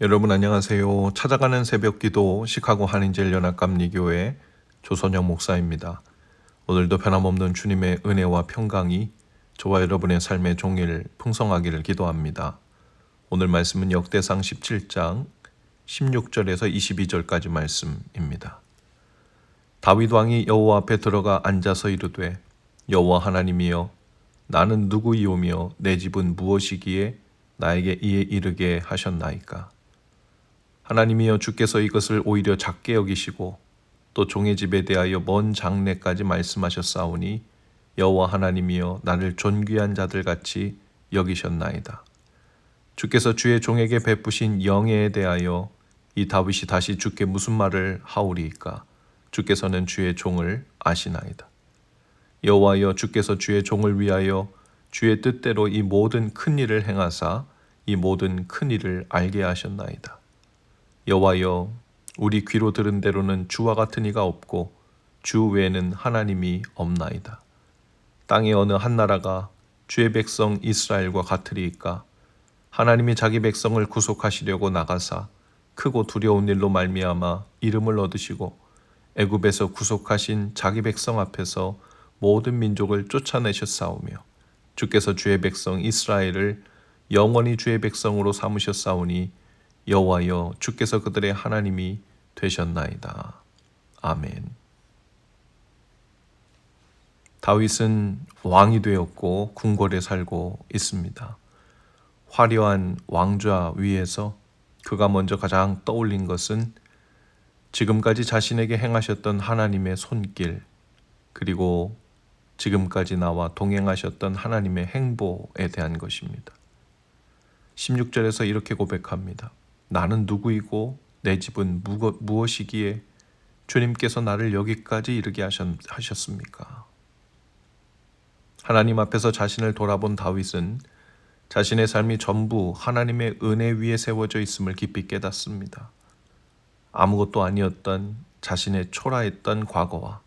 여러분 안녕하세요. 찾아가는 새벽 기도 시카고 한인젤 연합 감리교회 조선영 목사입니다. 오늘도 변함없는 주님의 은혜와 평강이 저와 여러분의 삶의 종일 풍성하기를 기도합니다. 오늘 말씀은 역대상 17장 16절에서 22절까지 말씀입니다. 다윗 왕이 여호와 앞에 들어가 앉아서 이르되 여호와 하나님이여 나는 누구이오며 내 집은 무엇이기에 나에게 이에 이르게 하셨나이까 하나님이여 주께서 이것을 오히려 작게 여기시고 또 종의 집에 대하여 먼 장래까지 말씀하셨사오니 여호와 하나님이여 나를 존귀한 자들 같이 여기셨나이다. 주께서 주의 종에게 베푸신 영예에 대하여 이 다윗이 다시 주께 무슨 말을 하오리이까? 주께서는 주의 종을 아시나이다. 여호와여 주께서 주의 종을 위하여 주의 뜻대로 이 모든 큰 일을 행하사 이 모든 큰 일을 알게 하셨나이다. 여호와여 우리 귀로 들은 대로는 주와 같은 이가 없고 주 외에는 하나님이 없나이다. 땅의 어느 한 나라가 주의 백성 이스라엘과 같으리이까 하나님이 자기 백성을 구속하시려고 나가사 크고 두려운 일로 말미암아 이름을 얻으시고 애굽에서 구속하신 자기 백성 앞에서 모든 민족을 쫓아내셨사오며 주께서 주의 백성 이스라엘을 영원히 주의 백성으로 삼으셨사오니 여호와여 주께서 그들의 하나님이 되셨나이다. 아멘. 다윗은 왕이 되었고 궁궐에 살고 있습니다. 화려한 왕좌 위에서 그가 먼저 가장 떠올린 것은 지금까지 자신에게 행하셨던 하나님의 손길 그리고 지금까지 나와 동행하셨던 하나님의 행보에 대한 것입니다. 16절에서 이렇게 고백합니다. 나는 누구이고 내 집은 무엇이기에 주님께서 나를 여기까지 이르게 하셨습니까? 하나님 앞에서 자신을 돌아본 다윗은 자신의 삶이 전부 하나님의 은혜 위에 세워져 있음을 깊이 깨닫습니다. 아무것도 아니었던 자신의 초라했던 과거와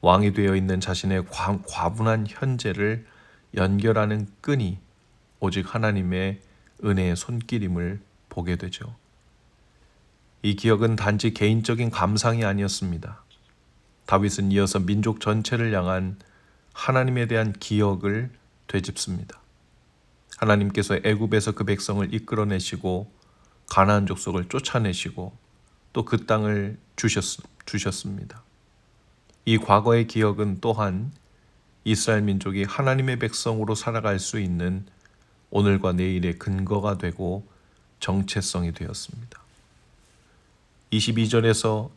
왕이 되어 있는 자신의 과분한 현재를 연결하는 끈이 오직 하나님의 은혜의 손길임을 보게 되죠. 이 기억은 단지 개인적인 감상이 아니었습니다. 다윗은 이어서 민족 전체를 향한 하나님에 대한 기억을 되짚습니다. 하나님께서 애굽에서 그 백성을 이끌어내시고 가나안 족속을 쫓아내시고 또 그 땅을 주셨, 주셨습니다. 이 과거의 기억은 또한 이스라엘 민족이 하나님의 백성으로 살아갈 수 있는 오늘과 내일의 근거가 되고 정체성이 되었습니다. 22절에서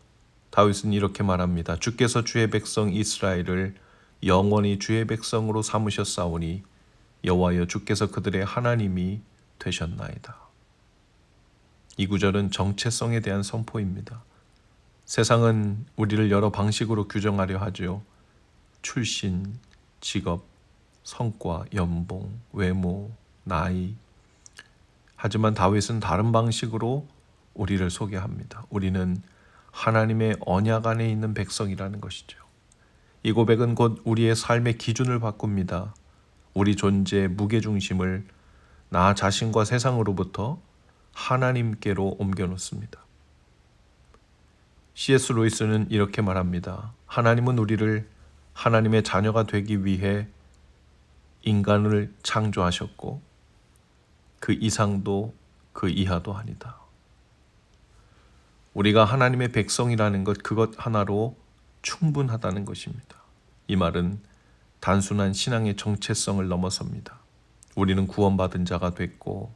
다윗은 이렇게 말합니다. 주께서 주의 백성 이스라엘을 영원히 주의 백성으로 삼으셨사오니 여호와여 주께서 그들의 하나님이 되셨나이다. 이 구절은 정체성에 대한 선포입니다. 세상은 우리를 여러 방식으로 규정하려 하죠. 출신, 직업, 성과, 연봉, 외모, 나이, 하지만 다윗은 다른 방식으로 우리를 소개합니다. 우리는 하나님의 언약 안에 있는 백성이라는 것이죠. 이 고백은 곧 우리의 삶의 기준을 바꿉니다. 우리 존재의 무게중심을 나 자신과 세상으로부터 하나님께로 옮겨놓습니다. C.S. 로이스는 이렇게 말합니다. 하나님은 우리를 하나님의 자녀가 되기 위해 인간을 창조하셨고 그 이상도 그 이하도 아니다. 우리가 하나님의 백성이라는 것 그것 하나로 충분하다는 것입니다. 이 말은 단순한 신앙의 정체성을 넘어섭니다. 우리는 구원받은 자가 됐고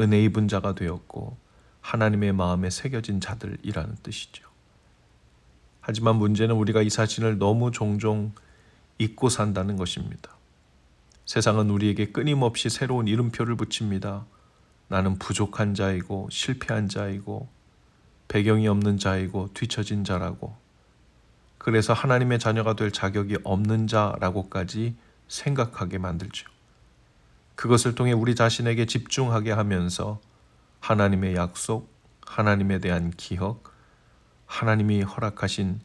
은혜 입은 자가 되었고 하나님의 마음에 새겨진 자들이라는 뜻이죠. 하지만 문제는 우리가 이 사실을 너무 종종 잊고 산다는 것입니다. 세상은 우리에게 끊임없이 새로운 이름표를 붙입니다. 나는 부족한 자이고 실패한 자이고 배경이 없는 자이고 뒤처진 자라고 그래서 하나님의 자녀가 될 자격이 없는 자라고까지 생각하게 만들죠. 그것을 통해 우리 자신에게 집중하게 하면서 하나님의 약속, 하나님에 대한 기억, 하나님이 허락하신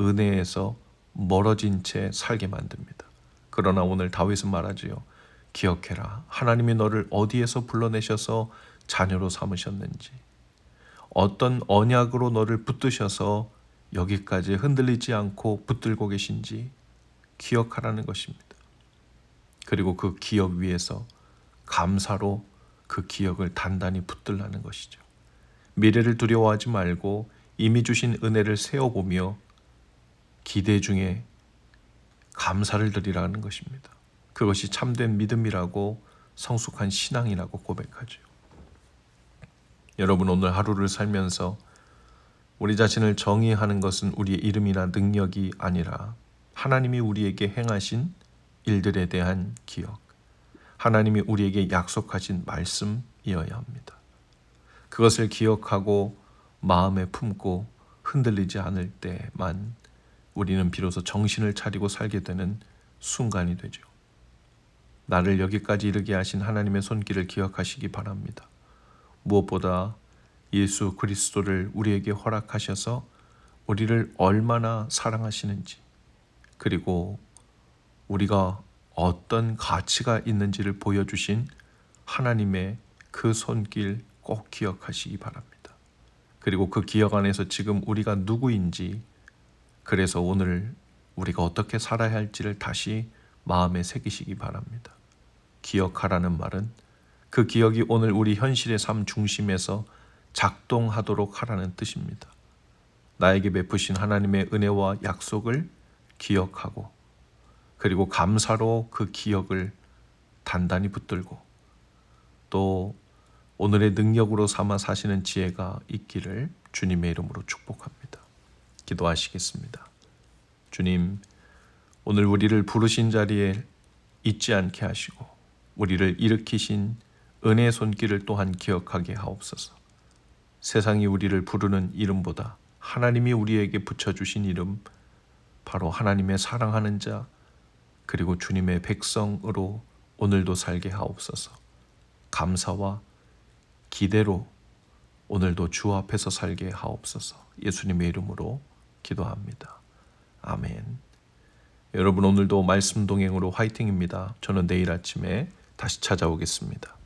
은혜에서 멀어진 채 살게 만듭니다. 그러나 오늘 다윗은 말하지요. 기억해라. 하나님이 너를 어디에서 불러내셔서 자녀로 삼으셨는지, 어떤 언약으로 너를 붙드셔서 여기까지 흔들리지 않고 붙들고 계신지 기억하라는 것입니다. 그리고 그 기억 위에서 감사로 그 기억을 단단히 붙들라는 것이죠. 미래를 두려워하지 말고 이미 주신 은혜를 세어보며 기대 중에 감사를 드리라는 것입니다. 그것이 참된 믿음이라고 성숙한 신앙이라고 고백하죠. 여러분 오늘 하루를 살면서 우리 자신을 정의하는 것은 우리의 이름이나 능력이 아니라 하나님이 우리에게 행하신 일들에 대한 기억, 하나님이 우리에게 약속하신 말씀이어야 합니다. 그것을 기억하고 마음에 품고 흔들리지 않을 때만 우리는 비로소 정신을 차리고 살게 되는 순간이 되죠. 나를 여기까지 이르게 하신 하나님의 손길을 기억하시기 바랍니다. 무엇보다 예수 그리스도를 우리에게 허락하셔서 우리를 얼마나 사랑하시는지 그리고 우리가 어떤 가치가 있는지를 보여주신 하나님의 그 손길 꼭 기억하시기 바랍니다. 그리고 그 기억 안에서 지금 우리가 누구인지 그래서 오늘 우리가 어떻게 살아야 할지를 다시 마음에 새기시기 바랍니다. 기억하라는 말은 그 기억이 오늘 우리 현실의 삶 중심에서 작동하도록 하라는 뜻입니다. 나에게 베푸신 하나님의 은혜와 약속을 기억하고 그리고 감사로 그 기억을 단단히 붙들고 또 오늘의 능력으로 삼아 사시는 지혜가 있기를 주님의 이름으로 축복합니다. 기도하시겠습니다. 주님, 오늘 우리를 부르신 자리에 있지 않게 하시고 우리를 일으키신 은혜의 손길을 또한 기억하게 하옵소서. 세상이 우리를 부르는 이름보다 하나님이 우리에게 붙여주신 이름, 바로 하나님의 사랑하는 자, 그리고 주님의 백성으로 오늘도 살게 하옵소서. 감사와 기대로 오늘도 주 앞에서 살게 하옵소서. 예수님의 이름으로 기도합니다. 아멘. 여러분 오늘도 말씀 동행으로 화이팅입니다. 저는 내일 아침에 다시 찾아오겠습니다.